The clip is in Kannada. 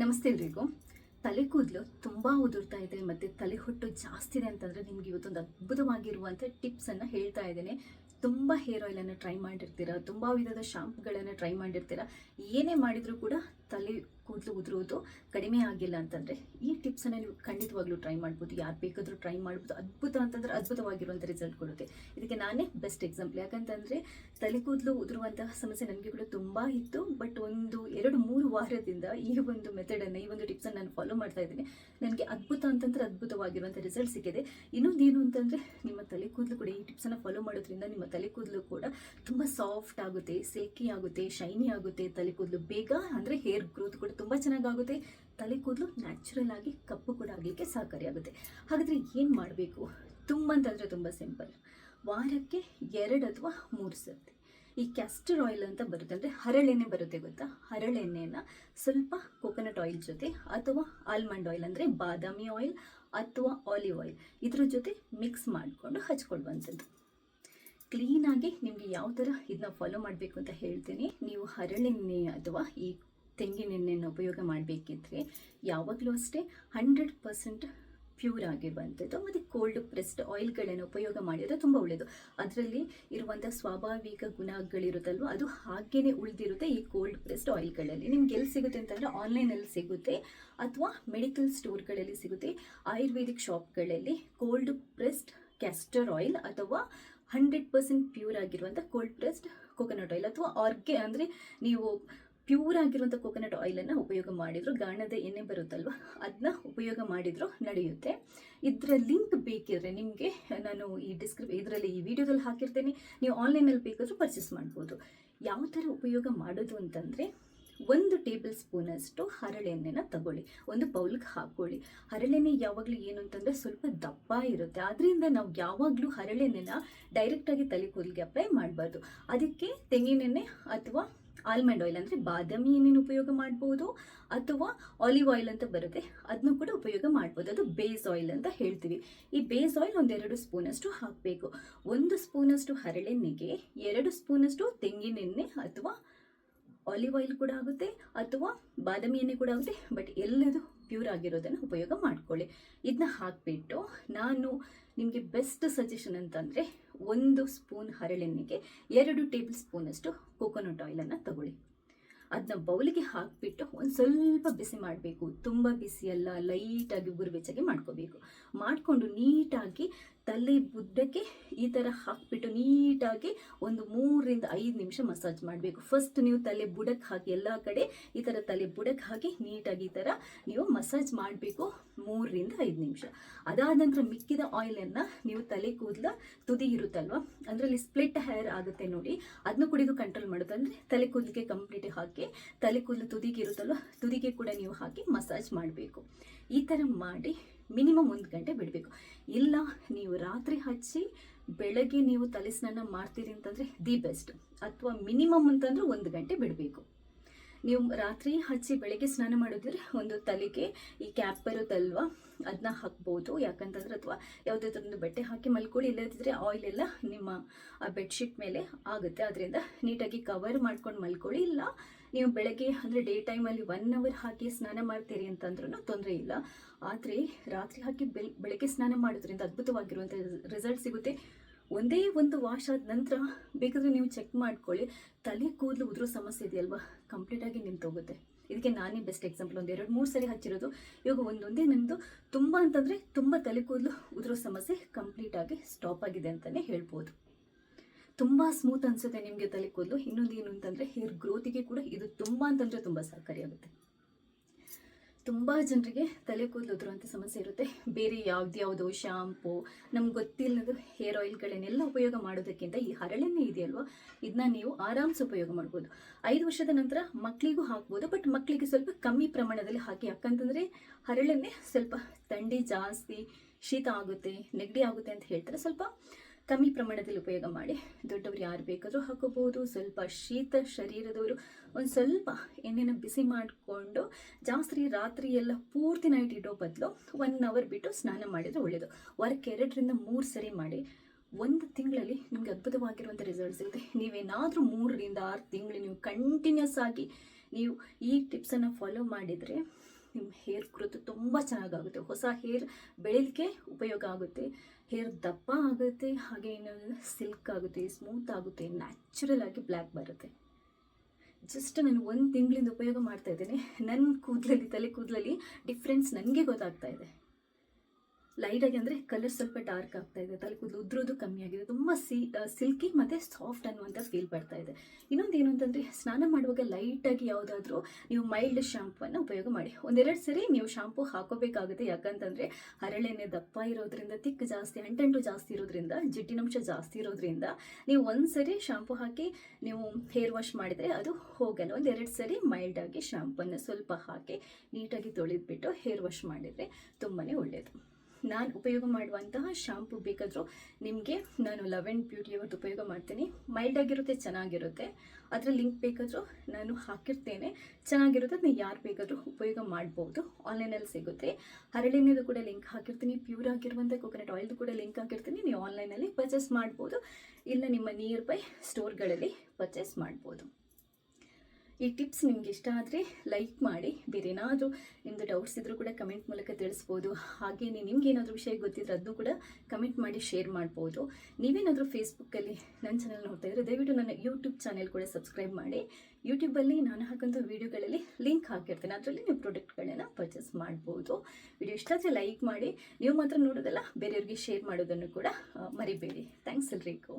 ನಮಸ್ತೆ ಎಲ್ರಿಗೂ. ತಲೆ ಕೂದಲು ತುಂಬ ಉದುರ್ತಾ ಇದೆ ಮತ್ತು ತಲೆ ಹೊಟ್ಟು ಜಾಸ್ತಿ ಇದೆ ಅಂತಂದರೆ ನಿಮ್ಗೆ ಇವತ್ತೊಂದು ಅದ್ಭುತವಾಗಿರುವಂಥ ಟಿಪ್ಸನ್ನು ಹೇಳ್ತಾ ಇದ್ದೇನೆ. ತುಂಬ ಹೇರ್ ಆಯಿಲನ್ನು ಟ್ರೈ ಮಾಡಿರ್ತೀರ? ತುಂಬ ವಿಧದ ಶಾಂಪುಗಳನ್ನು ಟ್ರೈ ಮಾಡಿರ್ತೀರ? ಏನೇ ಮಾಡಿದರೂ ಕೂಡ ತಲೆ ಕೂದಲು ಉದುರುವುದು ಕಡಿಮೆ ಆಗಿಲ್ಲ ಅಂತಂದರೆ ಈ ಟಿಪ್ಸನ್ನು ನೀವು ಖಂಡಿತವಾಗ್ಲೂ ಟ್ರೈ ಮಾಡ್ಬೋದು. ಯಾರು ಬೇಕಾದರೂ ಟ್ರೈ ಮಾಡ್ಬೋದು. ಅದ್ಭುತ ಅಂತಂದ್ರೆ ಅದ್ಭುತವಾಗಿರುವಂಥ ರಿಸಲ್ಟ್ ಕೊಡುತ್ತೆ. ಇದಕ್ಕೆ ನಾನೇ ಬೆಸ್ಟ್ ಎಕ್ಸಾಂಪಲ್ ಯಾಕಂತಂದರೆ ತಲೆ ಕೂದಲು ಉದುರುವಂತಹ ಸಮಸ್ಯೆ ನನಗೆ ಕೂಡ ತುಂಬ ಇತ್ತು. ಬಟ್ ಒಂದು ಎರಡು ಮೂರು ವಾರದಿಂದ ಈ ಒಂದು ಮೆಥಡನ್ನು ಈ ಒಂದು ಟಿಪ್ಸನ್ನು ನಾನು ಫಾಲೋ ಮಾಡ್ತಾ ಇದ್ದೀನಿ. ನನಗೆ ಅದ್ಭುತ ಅಂತಂದ್ರೆ ಅದ್ಭುತವಾಗಿರುವಂಥ ರಿಸಲ್ಟ್ ಸಿಕ್ಕಿದೆ. ಇನ್ನೊಂದೇನು ಅಂತಂದ್ರೆ ನಿಮ್ಮ ತಲೆ ಕೂದಲು ಕೂಡ ಈ ಟಿಪ್ಸನ್ನು ಫಾಲೋ ಮಾಡೋದ್ರಿಂದ ನಿಮ್ಮ ತಲೆ ಕೂದಲು ಕೂಡ ತುಂಬ ಸಾಫ್ಟ್ ಆಗುತ್ತೆ ಸಿಲ್ಕಿ ಆಗುತ್ತೆ ಶೈನಿ ಆಗುತ್ತೆ. ತಲೆ ಕೂದಲು ಬೇಗ ಅಂದರೆ ಹೇರ್ ಗ್ರೋತ್ ಕೂಡ ತುಂಬ ಚೆನ್ನಾಗಾಗುತ್ತೆ. ತಲೆ ಕೂದಲು ನ್ಯಾಚುರಲ್ ಆಗಿ ಕಪ್ಪು ಕೂಡ ಆಗಲಿಕ್ಕೆ ಸಹಕಾರಿಯಾಗುತ್ತೆ. ಹಾಗಾದರೆ ಏನು ಮಾಡಬೇಕು? ತುಂಬ ಅಂತಂದರೆ ತುಂಬ ಸಿಂಪಲ್ ವಾರಕ್ಕೆ ಎರಡು ಅಥವಾ ಮೂರು ಸರ್ತಿ. ಈ ಕ್ಯಾಸ್ಟರ್ ಆಯಿಲ್ ಅಂತ ಬರುತ್ತೆ ಅಂದರೆ ಹರಳೆಣ್ಣೆ ಬರುತ್ತೆ ಗೊತ್ತಾ? ಹರಳೆಣ್ಣೆಯನ್ನು ಸ್ವಲ್ಪ ಕೋಕೋನಟ್ ಆಯಿಲ್ ಜೊತೆ ಅಥವಾ ಆಲ್ಮಂಡ್ ಆಯಿಲ್ ಅಂದರೆ ಬಾದಾಮಿ ಆಯಿಲ್ ಅಥವಾ ಆಲಿವ್ ಆಯಿಲ್ ಇದ್ರ ಜೊತೆ ಮಿಕ್ಸ್ ಮಾಡಿಕೊಂಡು ಹಚ್ಕೊಳ್ಳುವಂಥದ್ದು ಕ್ಲೀನಾಗಿ ನಿಮಗೆ ಯಾವ ಥರ ಇದನ್ನ ಫಾಲೋ ಮಾಡಬೇಕು ಅಂತ ಹೇಳ್ತೀನಿ. ನೀವು ಹರಳೆಣ್ಣೆ ಅಥವಾ ಈ ತೆಂಗಿನೆಣ್ಣೆಯನ್ನು ಉಪಯೋಗ ಮಾಡಬೇಕಿದ್ರೆ ಯಾವಾಗಲೂ ಅಷ್ಟೇ ಹಂಡ್ರೆಡ್ ಪರ್ಸೆಂಟ್ ಪ್ಯೂರ್ ಆಗಿರುವಂಥದ್ದು. ಮತ್ತು ಕೋಲ್ಡ್ ಪ್ರೆಸ್ಡ್ ಆಯಿಲ್ಗಳನ್ನು ಉಪಯೋಗ ಮಾಡಿದರೆ ತುಂಬ ಒಳ್ಳೆಯದು ಅದರಲ್ಲಿ ಇರುವಂಥ ಸ್ವಾಭಾವಿಕ ಗುಣಗಳಿರುತ್ತಲ್ವ, ಅದು ಹಾಗೇ ಉಳಿದಿರುತ್ತೆ ಈ ಕೋಲ್ಡ್ ಪ್ರೆಸ್ಡ್ ಆಯಿಲ್ಗಳಲ್ಲಿ ನಿಮ್ಗೆ ಎಲ್ಲಿ ಸಿಗುತ್ತೆ ಅಂತಂದರೆ ಆನ್ಲೈನಲ್ಲಿ ಸಿಗುತ್ತೆ, ಅಥವಾ ಮೆಡಿಕಲ್ ಸ್ಟೋರ್ಗಳಲ್ಲಿ ಸಿಗುತ್ತೆ. ಆಯುರ್ವೇದಿಕ್ ಶಾಪ್ಗಳಲ್ಲಿ ಕೋಲ್ಡ್ ಪ್ರೆಸ್ಡ್ ಕ್ಯಾಸ್ಟರ್ ಆಯಿಲ್ ಅಥವಾ ಹಂಡ್ರೆಡ್ ಪರ್ಸೆಂಟ್ ಪ್ಯೂರ್ ಆಗಿರುವಂಥ ಕೋಲ್ಡ್ ಪ್ರೆಸ್ಡ್ ಕೊಕೊನಟ್ ಆಯಿಲ್ ಅಥವಾ ಆರ್ಗೆ ಅಂದರೆ ನೀವು ಪ್ಯೂರ್ ಆಗಿರುವಂಥ ಕೋಕೋನಟ್ ಆಯಿಲನ್ನು ಉಪಯೋಗ ಮಾಡಿದ್ರು, ಗಾಣದ ಎಣ್ಣೆ ಬರುತ್ತಲ್ವ ಅದನ್ನ ಉಪಯೋಗ ಮಾಡಿದ್ರು, ನಡೆಯುತ್ತೆ. ಇದರ ಲಿಂಕ್ ಬೇಕಿದ್ರೆ ನಿಮಗೆ ನಾನು ಈ ಡಿಸ್ಕ್ರಿಪ್ ಇದರಲ್ಲಿ ಈ ವಿಡಿಯೋದಲ್ಲಿ ಹಾಕಿರ್ತೇನೆ. ನೀವು ಆನ್ಲೈನಲ್ಲಿ ಬೇಕಾದರೂ ಪರ್ಚೇಸ್ ಮಾಡ್ಬೋದು. ಯಾವ ಥರ ಉಪಯೋಗ ಮಾಡೋದು ಅಂತಂದರೆ, ಒಂದು ಟೇಬಲ್ ಸ್ಪೂನಷ್ಟು ಹರಳೆಣ್ಣೆನ ತಗೊಳ್ಳಿ. ಒಂದು ಬೌಲ್ಗೆ ಹಾಕ್ಕೊಳ್ಳಿ. ಹರಳೆಣ್ಣೆ ಯಾವಾಗಲೂ ಏನು ಅಂತಂದರೆ ಸ್ವಲ್ಪ ದಪ್ಪ ಇರುತ್ತೆ. ಅದರಿಂದ ನಾವು ಯಾವಾಗಲೂ ಹರಳೆಣ್ಣೆನ ಡೈರೆಕ್ಟಾಗಿ ತಲೆ ಕೂದಲಿಗೆ ಅಪ್ಲೈ ಮಾಡಬಾರ್ದು. ಅದಕ್ಕೆ ತೆಂಗಿನೆಣ್ಣೆ ಅಥವಾ ಆಲ್ಮಂಡ್ ಆಯಿಲ್ ಅಂದರೆ ಬಾದಾಮಿ ಎಣ್ಣೆನ ಉಪಯೋಗ ಮಾಡ್ಬೋದು ಅಥವಾ ಆಲಿವ್ ಆಯಿಲ್ ಅಂತ ಬರುತ್ತೆ ಅದನ್ನು ಕೂಡ ಉಪಯೋಗ ಮಾಡ್ಬೋದು. ಅದು ಬೇಸ್ ಆಯಿಲ್ ಅಂತ ಹೇಳ್ತೀವಿ. ಈ ಬೇಸ್ ಆಯಿಲ್ ಒಂದೆರಡು ಸ್ಪೂನಷ್ಟು ಹಾಕಬೇಕು. ಒಂದು ಸ್ಪೂನಷ್ಟು ಹರಳೆಣ್ಣೆಗೆ, ಎರಡು ಸ್ಪೂನಷ್ಟು ತೆಂಗಿನೆಣ್ಣೆ ಅಥವಾ ಆಲಿವ್ ಆಯಿಲ್ ಕೂಡ ಆಗುತ್ತೆ ಅಥವಾ ಬಾದಾಮಿ ಎಣ್ಣೆ ಕೂಡ ಆಗುತ್ತೆ, ಬಟ್ ಎಲ್ಲದು ಪ್ಯೂರ್ ಆಗಿರೋದನ್ನು ಉಪಯೋಗ ಮಾಡ್ಕೊಳ್ಳಿ. ಇದನ್ನ ಹಾಕಿಬಿಟ್ಟು ನಾನು ನಿಮಗೆ ಬೆಸ್ಟ್ ಸಜೆಷನ್ ಅಂತಂದರೆ ಒಂದು ಸ್ಪೂನ್ ಹರಳೆಣ್ಣೆಗೆ ಎರಡು ಟೇಬಲ್ ಸ್ಪೂನಷ್ಟು ಕೋಕೋನಟ್ ಆಯಿಲನ್ನು ತಗೊಳ್ಳಿ. ಅದನ್ನ ಬೌಲಿಗೆ ಹಾಕಿಬಿಟ್ಟು ಒಂದು ಸ್ವಲ್ಪ ಬಿಸಿ ಮಾಡಬೇಕು. ತುಂಬ ಬಿಸಿ ಅಲ್ಲ ಲೈಟಾಗಿ ಗುರುಬೆಚ್ಚಗೆ ಮಾಡ್ಕೋಬೇಕು. ಮಾಡಿಕೊಂಡು ನೀಟಾಗಿ ತಲೆ ಬುದ್ದಕ್ಕೆ ಈ ಥರ ಹಾಕಿಬಿಟ್ಟು ನೀಟಾಗಿ ಒಂದು ಮೂರರಿಂದ ಐದು ನಿಮಿಷ ಮಸಾಜ್ ಮಾಡಬೇಕು. ಫಸ್ಟ್ ನೀವು ತಲೆ ಬುಡಕ್ಕೆ ಹಾಕಿ ಎಲ್ಲ ಕಡೆ ಈ ಥರ ತಲೆ ಬುಡಕ್ಕೆ ಹಾಕಿ ನೀಟಾಗಿ ಈ ಥರ ನೀವು ಮಸಾಜ್ ಮಾಡಬೇಕು ಮೂರರಿಂದ ಐದು ನಿಮಿಷ. ಅದಾದ ನಂತರ ಮಿಕ್ಕಿದ ಆಯಿಲನ್ನು ನೀವು ತಲೆ ಕೂದಲ ತುದಿ ಇರುತ್ತಲ್ವ, ಅದರಲ್ಲಿ ಸ್ಪ್ಲಿಟ್ ಹೇರ್ ಆಗುತ್ತೆ ನೋಡಿ. ಅದನ್ನು ಕೂಡ ಇದು ಕಂಟ್ರೋಲ್ ಮಾಡೋದು ಅಂದರೆ ತಲೆ ಕೂದಲಿಗೆ ಕಂಪ್ಲೀಟ್ ಹಾಕಿ ತಲೆ ಕೂದಲು ತುದಿಗೆ ಇರುತ್ತಲ್ವ, ತುದಿಗೆ ಕೂಡ ನೀವು ಹಾಕಿ ಮಸಾಜ್ ಮಾಡಬೇಕು. ಈ ಥರ ಮಾಡಿ ಮಿನಿಮಮ್ ಒಂದು ಗಂಟೆ ಬಿಡಬೇಕು. ಇಲ್ಲ, ನೀವು ರಾತ್ರಿ ಹಚ್ಚಿ ಬೆಳಗ್ಗೆ ನೀವು ತಲೆ ಸ್ನಾನ ಮಾಡ್ತೀರಿ ಅಂತಂದರೆ ದಿ ಬೆಸ್ಟ್. ಅಥವಾ ಮಿನಿಮಮ್ ಅಂತಂದ್ರೆ ಒಂದು ಗಂಟೆ ಬಿಡಬೇಕು. ನೀವು ರಾತ್ರಿ ಹಚ್ಚಿ ಬೆಳಗ್ಗೆ ಸ್ನಾನ ಮಾಡಿದ್ರೆ ಒಂದು ತಲೆಗೆ ಈ ಕ್ಯಾಪ್ ಬರುತ್ತಲ್ವ ಅದನ್ನ ಹಾಕ್ಬೋದು. ಯಾಕಂತಂದ್ರೆ ಅಥವಾ ಯಾವುದೇ ಥರದ್ದು ಬಟ್ಟೆ ಹಾಕಿ ಮಲ್ಕೊಳ್ಳಿ ಇಲ್ಲದಿದ್ದರೆ ಆಯಿಲ್ ಎಲ್ಲ ನಿಮ್ಮ ಆ ಬೆಡ್ಶೀಟ್ ಮೇಲೆ ಆಗುತ್ತೆ. ಅದರಿಂದ ನೀಟಾಗಿ ಕವರ್ ಮಾಡ್ಕೊಂಡು ಮಲ್ಕೊಳ್ಳಿ. ಇಲ್ಲ ನೀವು ಬೆಳಗ್ಗೆ ಅಂದರೆ ಡೇ ಟೈಮಲ್ಲಿ ಒನ್ ಅವರ್ ಹಾಕಿ ಸ್ನಾನ ಮಾಡ್ತೀರಿ ಅಂತಂದ್ರೂ ತೊಂದರೆ ಇಲ್ಲ. ಆದರೆ ರಾತ್ರಿ ಹಾಕಿ ಬೆಳ್, ಬೆಳಗ್ಗೆ ಸ್ನಾನ ಮಾಡೋದ್ರಿಂದ ಅದ್ಭುತವಾಗಿರುವಂಥ ರಿಸಲ್ಟ್ ಸಿಗುತ್ತೆ. ಒಂದೇ ಒಂದು ವಾಶ್ ಆದ ನಂತರ ಬೇಕಾದರೆ ನೀವು ಚೆಕ್ ಮಾಡ್ಕೊಳ್ಳಿ. ತಲೆ, ಕೂದಲು ಉದುರೋ ಸಮಸ್ಯೆ ಇದೆಯಲ್ವಾ? ಕಂಪ್ಲೀಟಾಗಿ ನಿಂತೋಗುತ್ತೆ ಇದಕ್ಕೆ ನಾನೇ ಬೆಸ್ಟ್ ಎಕ್ಸಾಂಪಲ್ ಒಂದು ಎರಡು, ಮೂರು ಸರಿ ಹಚ್ಚಿರೋದು. ಇವಾಗ ಒಂದೊಂದೇ ನನ್ನದು ತುಂಬ ಅಂತಂದರೆ ತುಂಬ ತಲೆ, ಕೂದಲು ಉದುರೋ ಸಮಸ್ಯೆ ಕಂಪ್ಲೀಟಾಗಿ ಸ್ಟಾಪ್ ಆಗಿದೆ ಅಂತಲೇ ಹೇಳ್ಬೋದು. ತುಂಬ ಸ್ಮೂತ್ ಅನಿಸುತ್ತೆ ನಿಮಗೆ ತಲೆ ಕೂದಲು. ಇನ್ನೊಂದು ಏನು ಅಂತಂದರೆ ಹೇರ್ ಗ್ರೋತಿಗೆ ಕೂಡ ಇದು ತುಂಬ ಅಂತಂದರೆ ತುಂಬ ಸಹಕಾರಿಯಾಗುತ್ತೆ ತುಂಬ ಜನರಿಗೆ ತಲೆ ಕೂದಲು ಉದುರುವಂಥ ಸಮಸ್ಯೆ ಇರುತ್ತೆ. ಬೇರೆ ಯಾವ್ದ್ಯಾವುದೋ ಶಾಂಪು ನಮ್ಗೆ ಗೊತ್ತಿಲ್ಲದ ಹೇರ್ ಆಯಿಲ್ಗಳನ್ನೆಲ್ಲ ಉಪಯೋಗ ಮಾಡೋದಕ್ಕಿಂತ ಈ ಹರಳೆಣ್ಣೆ ಇದೆಯಲ್ವ? ಇದನ್ನ ನೀವು ಆರಾಮ್ಸೆ ಉಪಯೋಗ ಮಾಡ್ಬೋದು. ಐದು ವರ್ಷದ ನಂತರ ಮಕ್ಕಳಿಗೂ ಹಾಕ್ಬೋದು ಬಟ್ ಮಕ್ಕಳಿಗೆ ಸ್ವಲ್ಪ ಕಮ್ಮಿ ಪ್ರಮಾಣದಲ್ಲಿ ಹಾಕಿ. ಯಾಕಂತಂದರೆ ಹರಳೆಣ್ಣೆ ಸ್ವಲ್ಪ ಥಂಡಿ, ಜಾಸ್ತಿ, ಶೀತ ಆಗುತ್ತೆ, ನೆಗಡಿ ಆಗುತ್ತೆ ಅಂತ ಹೇಳ್ತಾರೆ. ಸ್ವಲ್ಪ ಕಮ್ಮಿ ಪ್ರಮಾಣದಲ್ಲಿ ಉಪಯೋಗ ಮಾಡಿ. ದೊಡ್ಡವರು ಯಾರು ಬೇಕಾದರೂ ಹಾಕೋಬಹುದು ಸ್ವಲ್ಪ ಶೀತ ಶರೀರದವರು ಒಂದು ಸ್ವಲ್ಪ ಎಣ್ಣೆನ ಬಿಸಿ ಮಾಡಿಕೊಂಡು ಜಾಸ್ತಿ ರಾತ್ರಿ ಎಲ್ಲ ಪೂರ್ತಿ ನೈಟ್ ಇಡೋ ಬದಲು ಒನ್ ಅವರ್ ಬಿಟ್ಟು ಸ್ನಾನ ಮಾಡಿದರೆ ಒಳ್ಳೆಯದು ವಾರಕ್ಕೆ ಎರಡರಿಂದ ಮೂರು ಸರಿ ಮಾಡಿ. ಒಂದು ತಿಂಗಳಲ್ಲಿ ನಿಮಗೆ ಅದ್ಭುತವಾಗಿರುವಂಥ ರಿಸಲ್ಟ್ ಸಿಗುತ್ತೆ ನೀವೇನಾದರೂ ಮೂರರಿಂದ ಆರು ತಿಂಗಳು ನೀವು ಕಂಟಿನ್ಯೂಸ್ ಆಗಿ ನೀವು ಈ ಟಿಪ್ಸನ್ನು ಫಾಲೋ ಮಾಡಿದರೆ ನಿಮ್ಮ ಹೇರ್ ಗ್ರೋತ್ ತುಂಬ ಚೆನ್ನಾಗಾಗುತ್ತೆ. ಹೊಸ ಹೇರ್ ಬೆಳೀಲಿಕ್ಕೆ ಉಪಯೋಗ ಆಗುತ್ತೆ. ಹೇರ್ ದಪ್ಪ ಆಗುತ್ತೆ, ಹಾಗೆ ಏನು ಸಿಲ್ಕ್ ಆಗುತ್ತೆ ಸ್ಮೂತ್ ಆಗುತ್ತೆ ನ್ಯಾಚುರಲ್ ಆಗಿ ಬ್ಲ್ಯಾಕ್ ಬರುತ್ತೆ. ಜಸ್ಟ್ ನಾನು ಒಂದು ತಿಂಗಳಿಂದ ಉಪಯೋಗ ಮಾಡ್ತಾ ಇದ್ದೇನೆ. ನನ್ನ ಕೂದಲಲ್ಲಿ, ತಲೆ ಕೂದಲಲ್ಲಿ ಡಿಫ್ರೆನ್ಸ್ ನನಗೆ ಗೊತ್ತಾಗ್ತಾ ಇದೆ. ಲೈಟಾಗಿ ಅಂದರೆ ಕಲರ್ ಸ್ವಲ್ಪ ಡಾರ್ಕ್ ಆಗ್ತಾ ಇದೆ ತಲೆ ಕೂದಲು ಉದ್ರೋದು ಕಮ್ಮಿ ಆಗಿದೆ, ತುಂಬ ಸಿ ಸಿಲ್ಕಿ ಮತ್ತು ಸಾಫ್ಟ್ ಅನ್ನುವಂಥ ಫೀಲ್ ಬರ್ತಾ ಇದೆ. ಇನ್ನೊಂದು ಏನು ಅಂತಂದರೆ, ಸ್ನಾನ ಮಾಡುವಾಗ ಲೈಟಾಗಿ ಯಾವುದಾದ್ರೂ ನೀವು ಮೈಲ್ಡ್ ಶಾಂಪನ್ನು ಉಪಯೋಗ ಮಾಡಿ. ಒಂದೆರಡು ಸರಿ ನೀವು ಶಾಂಪು ಹಾಕೋಬೇಕಾಗುತ್ತೆ, ಯಾಕಂತಂದರೆ ಹರಳೆಣ್ಣೆ ದಪ್ಪ ಇರೋದ್ರಿಂದ ತಿಕ್ಕ ಜಾಸ್ತಿ ಅಂಟಂಟು ಜಾಸ್ತಿ ಇರೋದ್ರಿಂದ ಜಿಡ್ಡಿನಂಶ ಜಾಸ್ತಿ ಇರೋದ್ರಿಂದ ನೀವು ಒಂದು ಸರಿ ಶಾಂಪು ಹಾಕಿ ನೀವು ಹೇರ್ ವಾಶ್ ಮಾಡಿದರೆ ಅದು ಹೋಗಲ್ಲ. ಒಂದೆರಡು ಸರಿ ಮೈಲ್ಡಾಗಿ ಶಾಂಪನ್ನು ಸ್ವಲ್ಪ ಹಾಕಿ ನೀಟಾಗಿ ತೊಳೆದ್ಬಿಟ್ಟು ಹೇರ್ ವಾಶ್ ಮಾಡಿದರೆ ತುಂಬಾ ಒಳ್ಳೆಯದು ನಾನು ಉಪಯೋಗ ಮಾಡುವಂತಹ ಶಾಂಪು ಬೇಕಾದರೂ ನಿಮಗೆ ನಾನು ಲೆವೆನ್ ಬ್ಯೂಟಿ ಅವತ್ತು ಉಪಯೋಗ ಮಾಡ್ತೀನಿ. ಮೈಲ್ಡ್ ಆಗಿರುತ್ತೆ, ಚೆನ್ನಾಗಿರುತ್ತೆ. ಅದರ ಲಿಂಕ್ ಬೇಕಾದರೂ ನಾನು ಹಾಕಿರ್ತೇನೆ. ಚೆನ್ನಾಗಿರುತ್ತೆ ಅದನ್ನ ಯಾರು ಬೇಕಾದರೂ ಉಪಯೋಗ ಮಾಡ್ಬೋದು. ಆನ್ಲೈನಲ್ಲಿ ಸಿಗುತ್ತೆ. ಹರಳೆಣ್ಣೆದು ಕೂಡ ಲಿಂಕ್ ಹಾಕಿರ್ತೀನಿ. ಪ್ಯೂರ್ ಆಗಿರುವಂಥ ಕೊಕೊನಟ್ ಆಯಿಲ್ದು ಕೂಡ ಲಿಂಕ್ ಹಾಕಿರ್ತೀನಿ. ನೀವು ಆನ್ಲೈನಲ್ಲಿ ಪರ್ಚೇಸ್ ಮಾಡ್ಬೋದು. ಇಲ್ಲ ನಿಮ್ಮ ನಿಯರ್ ಬೈ ಸ್ಟೋರ್ಗಳಲ್ಲಿ ಪರ್ಚೇಸ್ ಮಾಡ್ಬೋದು. ಈ ಟಿಪ್ಸ್ ನಿಮ್ಗೆ ಇಷ್ಟ ಆದರೆ ಲೈಕ್ ಮಾಡಿ. ಬೇರೆ ಏನಾದರೂ ನಿಮ್ಮದು ಡೌಟ್ಸ್ ಇದ್ದರೂ ಕೂಡ ಕಮೆಂಟ್ ಮೂಲಕ ತಿಳಿಸ್ಬೋದು. ಹಾಗೆಯೇ ನಿಮ್ಗೆ ಏನಾದರೂ ವಿಷಯ ಗೊತ್ತಿದ್ರೆ ಅದನ್ನು ಕೂಡ ಕಮೆಂಟ್ ಮಾಡಿ ಶೇರ್ ಮಾಡ್ಬೋದು. ನೀವೇನಾದರೂ ಫೇಸ್ಬುಕ್ಕಲ್ಲಿ ನನ್ನ ಚಾನಲ್ ನೋಡ್ತಾ ಇದ್ದರೆ ದಯವಿಟ್ಟು ನನ್ನ ಯೂಟ್ಯೂಬ್ ಚಾನೆಲ್ ಕೂಡ ಸಬ್ಸ್ಕ್ರೈಬ್ ಮಾಡಿ. ಯೂಟ್ಯೂಬಲ್ಲಿ ನಾನು ಹಾಕೋಂಥ ವೀಡಿಯೋಗಳಲ್ಲಿ ಲಿಂಕ್ ಹಾಕಿರ್ತೇನೆ. ಅದರಲ್ಲಿ ನೀವು ಪ್ರಾಡಕ್ಟ್ಗಳನ್ನು ಪರ್ಚೇಸ್ ಮಾಡ್ಬೋದು. ವಿಡಿಯೋ ಇಷ್ಟ ಆದರೆ ಲೈಕ್ ಮಾಡಿ. ನೀವು ಮಾತ್ರ ನೋಡೋದಲ್ಲ, ಬೇರೆಯವ್ರಿಗೆ ಶೇರ್ ಮಾಡೋದನ್ನು ಕೂಡ ಮರಿಬೇಡಿ. ಥ್ಯಾಂಕ್ಸ್ ಎಲ್ರಿಗೂ.